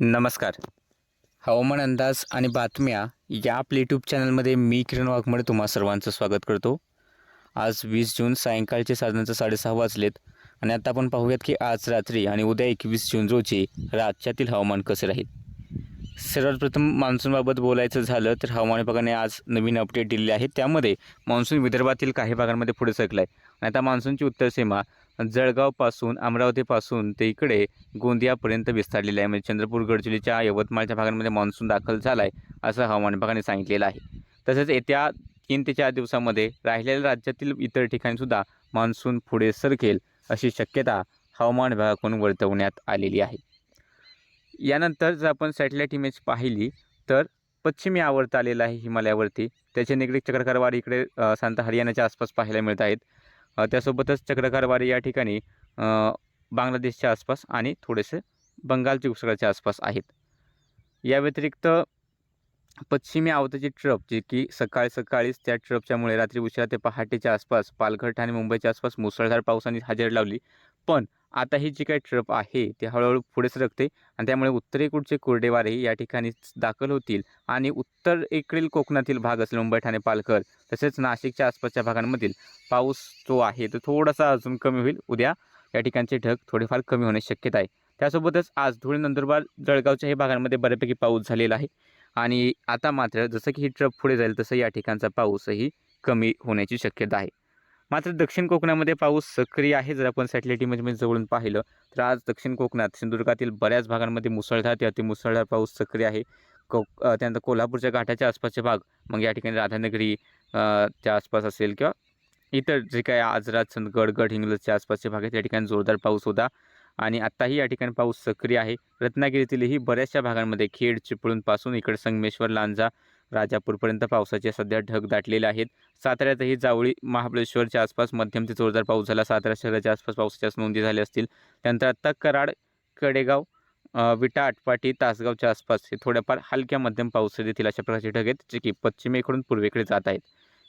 नमस्कार. हवामान अंदाज आणि बातम्या या आपल्या यूट्यूब चॅनलमध्ये मी किरण वाघमडे तुम्हा सर्वांचं स्वागत करतो. आज वीस जून सायंकाळचे साधारणतः साडेसहा वाजलेत आणि आता आपण पाहूयात की आज रात्री आणि उद्या एकवीस जून रोजी राज्यातील हवामान कसे राहील. सर्वात प्रथम मान्सूनबाबत बोलायचं झालं तर हवामान विभागाने आज नवीन अपडेट दिलेले आहे. त्यामध्ये मान्सून विदर्भातील काही भागांमध्ये पुढे सरकला आहे आणि आता मान्सूनची उत्तर सीमा जळगावपासून अमरावतीपासून ते इकडे गोंदियापर्यंत विस्तारलेलं आहे. म्हणजे चंद्रपूर गडचिरोलीच्या यवतमाळच्या भागांमध्ये मान्सून दाखल झाला आहे असं हवामान विभागाने सांगितलेलं आहे. तसेच येत्या तीन ते चार दिवसामध्ये राहिलेल्या राज्यातील इतर ठिकाणीसुद्धा मान्सून पुढे सरकेल अशी शक्यता हवामान विभागाकडून वर्तवण्यात आलेली आहे. यानंतर जर आपण सॅटेलाईट इमेज पाहिली तर पश्चिमी आवर्त आलेला आहे हिमालयावरती. त्याचे निगडीत चक्रकारवार इकडे सांता हरियाणाच्या आसपास पाहायला मिळत आहेत. त्यासोबतच चक्रकार वारे या ठिकाणी बांगलादेशच्या आसपास आणि थोडेसे बंगालच्या उपसागराच्या आसपास आहेत. या व्यतिरिक्त पश्चिमी आवताची ट्रप जी की सकाळी सकाळीच त्या ट्रपच्यामुळे रात्री उशिरा ते पहाटेच्या आसपास पालघर ठाणे मुंबईच्या आसपास मुसळधार पावसाने हजेरी लावली. पण आता ही जी काही ट्रप आहे ती हळूहळू पुढे सरकते आणि त्यामुळे उत्तरेकडचे कोरडे वारे या ठिकाणी दाखल होतील आणि उत्तर इकडील कोकणातील भाग असेल मुंबई ठाणे पालघर तसेच नाशिकच्या आसपासच्या भागांमधील पाऊस जो आहे तो थोडासा अजून कमी होईल. उद्या या ठिकाणचे ढग थोडेफार कमी होण्याची शक्यता आहे. त्यासोबतच आज धुळे नंदुरबार जळगावच्या हे भागांमध्ये बऱ्यापैकी पाऊस झालेला आहे आणि आता मात्र जसं की ही ट्रप पुढे जाईल तसं या ठिकाणचा पाऊसही कमी होण्याची शक्यता आहे. मात्र दक्षिण कोकणामध्ये पाऊस सक्रिय आहे. जर आपण सॅटेलाईट इमेजमध्ये जवळून पाहिलं तर आज दक्षिण कोकणात सिंधुदुर्गातील बऱ्याच भागांमध्ये मुसळधार ते अतिमुसळधार पाऊस सक्रिय आहे. को त्यानंतर कोल्हापूरच्या घाटाच्या आसपासचे भाग मग या ठिकाणी राधानगरी च्या आसपास असेल किंवा इतर जे काही आजरात संतगड गड हिंगलजच्या आसपासचे भाग आहेत त्या ठिकाणी जोरदार पाऊस होता. आणि आत्ताही या ठिकाणी पाऊस सक्रिय आहे. रत्नागिरीतीलही बऱ्याचशा भागांमध्ये खेड चिपळूणपासून इकडे संगमेश्वर लांजा राजापूरपर्यंत पावसाचे सध्या ढग दाटलेले आहेत. साताऱ्यातही जावळी महाबळेश्वरच्या आसपास मध्यम ते जोरदार पाऊस झाला. सातारा शहराच्या आसपास पावसाच्या नोंदी झाल्या असतील. त्यानंतर आत्ता कराड कडेगाव विटा आटपाटी तासगावच्या आसपास हे थोड्याफार हलक्या मध्यम पाऊस देतील अशा प्रकारचे ढग आहेत जे की पश्चिमेकडून पूर्वेकडे जात आहेत.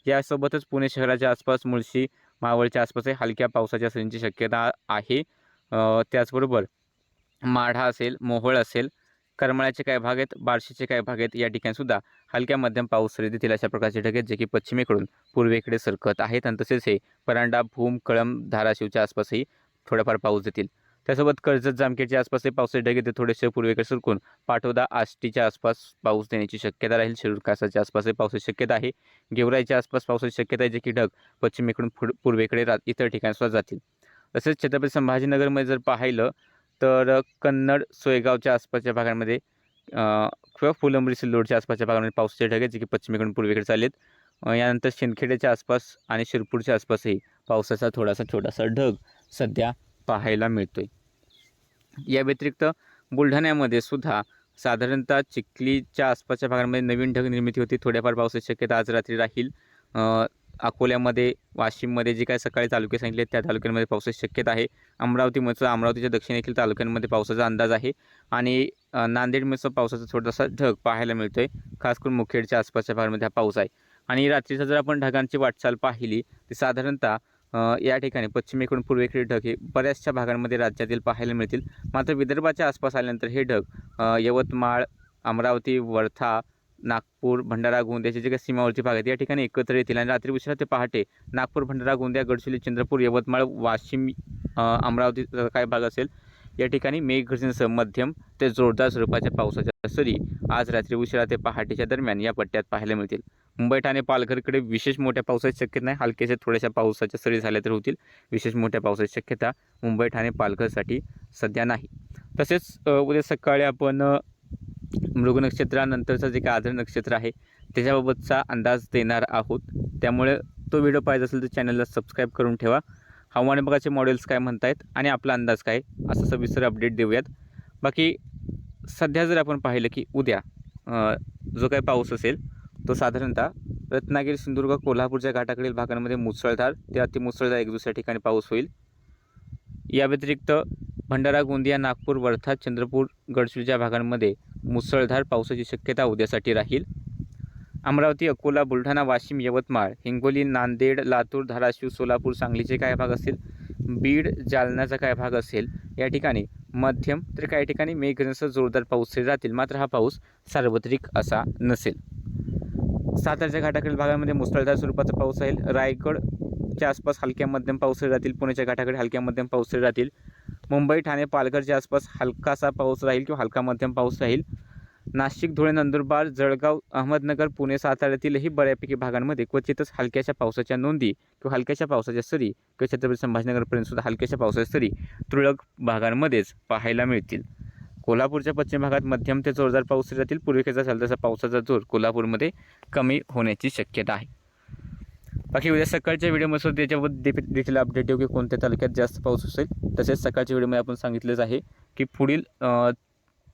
यासोबतच पुणे शहराच्या आसपास मुळशी मावळच्या आसपासही हलक्या पावसाच्या सरींची शक्यता आहे. त्याचबरोबर माढा असेल मोहोळ असेल करमाळ्याचे काही भाग आहेत बार्शीचे काही भाग आहेत या ठिकाणी सुद्धा हलक्या मध्यम पाऊस सरी देतील अशा प्रकारचे ढग आहेत जे की पश्चिमेकडून पूर्वेकडे सरकत आहेत. आणि तसेच हे परांडा भूम कळम धाराशिवच्या आसपासही थोडाफार पाऊस देतील. त्यासोबत कर्जत जामखेडच्या आसपासही पावसाचे ढग येते थोडेसे पूर्वेकडे सरकून पाटोदा आष्टीच्या आसपास पाऊस देण्याची शक्यता राहील. शिरूर कासाच्या आसपासही पावसाची शक्यता आहे. गेवराईच्या आसपास पावसाची शक्यता आहे जे की ढग पश्चिमेकडून पूर्वेकडे रा इतर ठिकाणी सुद्धा जातील. तसेच छत्रपती संभाजीनगरमध्ये जर पाहिलं तर कन्नड सोयगावच्या आसपासच्या भागांमध्ये किंवा फुलंब्री सिल्लोडच्या आसपासच्या भागामध्ये पावसाचे ढग आहेत जे की पश्चिमेकडून पूर्वेकडे चाललेत. यानंतर शिंदखेड्याच्या आसपास आणि शिरपूरच्या आसपासही पावसाचा थोडासा छोटासा ढग सध्या पाहायला मिळतो आहे या व्यतिरिक्त बुलढाण्यामध्ये सुद्धा साधारणतः चिखलीच्या आसपासच्या भागांमध्ये नवीन ढग निर्मिती होती. थोड्याफार पावसाची शक्यता आज रात्री राहील. अकोल्यामध्ये वाशिममध्ये जे काही सकाळी तालुके सांगितले त्या तालुक्यांमध्ये पावसाची शक्यता आहे. अमरावतीमध्ये अमरावतीच्या दक्षिणेतील तालुक्यांमध्ये पावसाचा अंदाज आहे. आणि अ, नांदेडमध्ये पावसाचा थोडासा ढग पाहायला मिळतोय. खास करून मुखेडच्या आसपासच्या भागामध्ये हा पाऊस आहे. आणि रात्रीचा जर आपण ढगांची वाटचाल पाहिली तर साधारणतः या ठिकाणी पश्चिमेकडून पूर्वेकडे ढग हे बऱ्याचशा भागांमध्ये राज्यातील पाहायला मिळतील. मात्र विदर्भाच्या आसपास आल्यानंतर हे ढग यवतमाळ अमरावती वर्धा नागपूर भंडारा गोंदियाचे जे काही सीमावर्ती भाग आहेत या ठिकाणी एकत्र येतील. आणि रात्री उशिरा ते पहाटे नागपूर भंडारा गोंदिया गडचिरोली चंद्रपूर यवतमाळ वाशिम अमरावती अमरावतीचा काय भाग असेल. या ठिकाणी मेघगर्जनेसह मध्यम ते जोरदार स्वरूपाच्या पावसाच्या सरी आज रात्री उशिरा ते पहाटेच्या दरम्यान या पट्ट्यात पाहायला मिळतील. मुंबई ठाणे पालघरकडे विशेष मोठ्या पावसाची शक्यता नाही. हलक्याच्या थोड्याशा पावसाच्या सरी झाल्या तर होतील. विशेष मोठ्या पावसाची शक्यता मुंबई ठाणे पालघरसाठी सध्या नाही. तसेच उद्या सकाळी आपण मृग नक्षत्रानंतरचं जे काही आधार नक्षत्र आहे त्याच्याबाबतचा अंदाज देणार आहोत. त्यामुळे तो व्हिडिओ पाहिजे असेल तर चॅनलला सबस्क्राईब करून ठेवा. हवामान विभागाचे मॉडेल्स काय म्हणतायत आणि आपला अंदाज काय असं सविस्तर अपडेट देऊयात. बाकी सध्या जर आपण पाहिलं की उद्या जो काही पाऊस असेल तो साधारणतः रत्नागिरी सिंधुदुर्ग कोल्हापूरच्या घाटाकडील भागांमध्ये मुसळधार ते अतिमुसळधार एक दुसऱ्या ठिकाणी पाऊस होईल. या व्यतिरिक्त भंडारा गोंदिया नागपूर वर्धा चंद्रपूर गडचिरोलीच्या भागांमध्ये मुसळधार पावसाची शक्यता उद्यासाठी राहील. अमरावती अकोला बुलढाणा वाशिम यवतमाळ हिंगोली नांदेड लातूर धाराशिव सोलापूर सांगलीचे काय भाग असेल बीड जालन्याचा काय भाग असेल? या ठिकाणी मध्यम तर काही ठिकाणी मेघगर्जनेसह जोरदार पाऊस राहतील मात्र हा पाऊस सार्वत्रिक असा नसेल. सातारच्या घाटाकडील भागामध्ये मुसळधार स्वरूपाचा पाऊस राहील. रायगडच्या आसपास हलक्या मध्यम पाऊस राहतील पुण्याच्या घाटाकडे हलक्या मध्यम पाऊस राहतील मुंबई ठाणे पालघरच्या आसपास हलकासा पाऊस राहील किंवा हलका मध्यम पाऊस राहील. नाशिक धुळे नंदुरबार जळगाव अहमदनगर पुणे साताऱ्यातीलही बऱ्यापैकी भागांमध्ये क्वचितच हलक्याशा पावसाच्या नोंदी किंवा हलक्याशा पावसाच्या सरी किंवा छत्रपती संभाजीनगरपर्यंत सुद्धा हलक्याशा पावसाच्या सरी तुरळक भागांमध्येच पाहायला मिळतील. कोल्हापूरच्या पश्चिम भागात मध्यम ते जोरदार पाऊस राहतील. पूर्वेकडचा झाला तसा पावसाचा जोर कोल्हापूरमध्ये कमी होण्याची शक्यता आहे. बाकी उद्या सकाळच्या व्हिडिओमध्ये त्याच्याबद्दल दे- देखील अपडेट देऊ की कोणत्या तालुक्यात जास्त पाऊस असेल तसेच सकाळच्या व्हिडिओमध्ये आपण सांगितलंच आहे की पुढील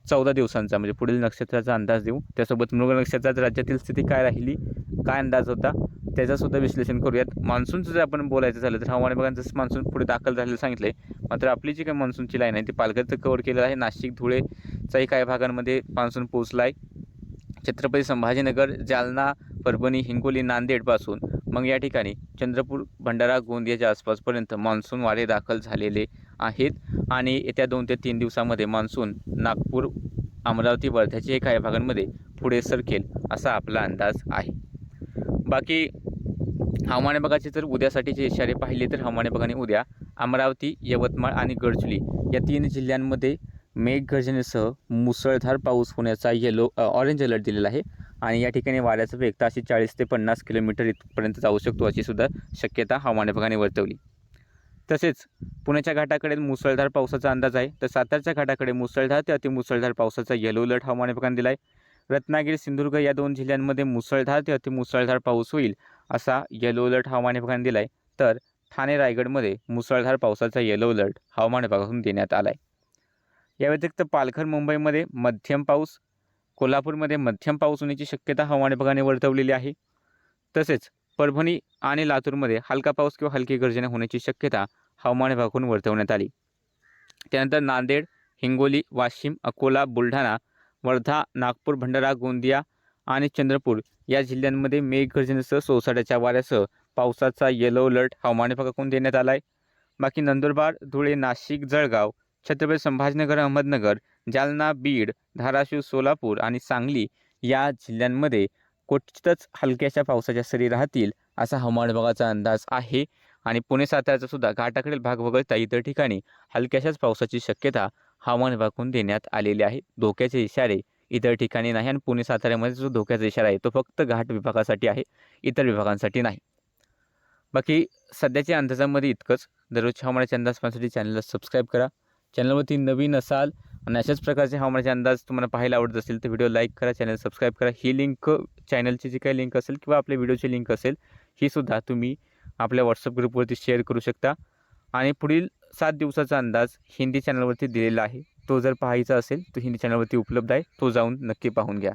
चौदा दिवसांचा म्हणजे पुढील नक्षत्राचा अंदाज देऊ. त्यासोबत मृग नक्षत्रात राज्यातील स्थिती काय राहिली काय अंदाज होता त्याचासुद्धा विश्लेषण करूयात. मान्सूनचं जर आपण बोलायचं झालं तर हवामान विभागाने जसं मान्सून पुढे दाखल झालेलं सांगितलं आहे मात्र आपली जी काही मान्सूनची लाईन आहे ती पालघरचं कव्हर केलेलं आहे. नाशिक धुळेचाही काही भागांमध्ये मान्सून पोहोचला आहे छत्रपती संभाजीनगर जालना परभणी हिंगोली नांदेडपासून मग या ठिकाणी चंद्रपूर भंडारा गोंदियाच्या आसपासपर्यंत मान्सून वारे दाखल झालेले आहेत. आणि येत्या दोन ते तीन दिवसामध्ये मान्सून नागपूर अमरावती वर्ध्याचे काही भागांमध्ये पुढे सरकेल असा आपला अंदाज आहे. बाकी हवामान विभागाचे जर उद्यासाठीचे इशारे पाहिले तर हवामान विभागाने उद्या अमरावती यवतमाळ आणि गडचुली या तीन जिल्ह्यांमध्ये मेघगर्जनेसह मुसळधार पाऊस होण्याचा येलो ऑरेंज अलर्ट दिलेला आहे. आणि या ठिकाणी वाऱ्याचा वेग ताशी चाळीस ते पन्नास किलोमीटर इथपर्यंत जाऊ शकतो अशी सुद्धा शक्यता हवामान विभागाने वर्तवली. तसेच पुण्याच्या घाटाकडे मुसळधार पावसाचा अंदाज आहे. तर सातारच्या घाटाकडे मुसळधार ते अतिमुसळधार पावसाचा येलो अलर्ट हवामान विभागाने दिला आहे रत्नागिरी सिंधुदुर्ग या दोन जिल्ह्यांमध्ये मुसळधार ते अतिमुसळधार पाऊस होईल असा येलो अलर्ट हवामान विभागाने दिला आहे तर ठाणे रायगडमध्ये मुसळधार पावसाचा येलो अलर्ट हवामान विभागातून देण्यात आला आहे या व्यतिरिक्त पालघर मुंबईमध्ये मध्यम पाऊस कोल्हापूरमध्ये मध्यम पाऊस होण्याची शक्यता हवामान विभागाने वर्तवलेली आहे. तसेच परभणी आणि लातूरमध्ये हलका पाऊस किंवा हलकी गर्जने होण्याची शक्यता हवामान विभागाकडून वर्तवण्यात आली. त्यानंतर नांदेड हिंगोली वाशिम अकोला बुलढाणा वर्धा नागपूर भंडारा गोंदिया आणि चंद्रपूर या जिल्ह्यांमध्ये मेघगर्जनेसह सोसाट्याच्या वाऱ्यासह पावसाचा येलो अलर्ट हवामान विभागाकडून देण्यात आला आहे बाकी नंदुरबार धुळे नाशिक जळगाव छत्रपती संभाजीनगर अहमदनगर जालना बीड धाराशिव सोलापूर आणि सांगली या जिल्ह्यांमध्ये क्वचितच हलक्याशा पावसाच्या सरी राहतील असा हवामान विभागाचा अंदाज आहे. आणि पुणे साताऱ्याचा सुद्धा घाटाकडील भाग वगळता इतर ठिकाणी हलक्याशाच पावसाची शक्यता हवामान विभागून देण्यात आलेली आहे. धोक्याचे इशारे इतर ठिकाणी नाही आणि पुणे साताऱ्यामध्ये जो धोक्याचा इशारा आहे. तो फक्त घाट विभागासाठी आहे इतर विभागांसाठी नाही. बाकी सध्याच्या अंदाजामध्ये इतकंच. दररोजच्या हवामानाच्या अंदाज पाहण्यासाठी चॅनलला सबस्क्राईब करा. चॅनलवरती नवीन असाल आणि अशाच प्रकारचे हवामानाचे अंदाज तुम्हाला पाहायला आवडत असेल तर व्हिडिओ लाईक करा चॅनल सबस्क्राईब करा. ही लिंक चॅनलची जी काही लिंक असेल किंवा आपल्या व्हिडिओची लिंक असेल ही सुद्धा तुम्ही आपल्या व्हॉट्सअप ग्रुपवरती शेअर करू शकता. आणि पुढील सात दिवसाचा अंदाज हिंदी चॅनलवरती दिलेला आहे. तो जर पाहायचा असेल तो हिंदी चॅनलवरती उपलब्ध आहे. तो जाऊन नक्की पाहून घ्या.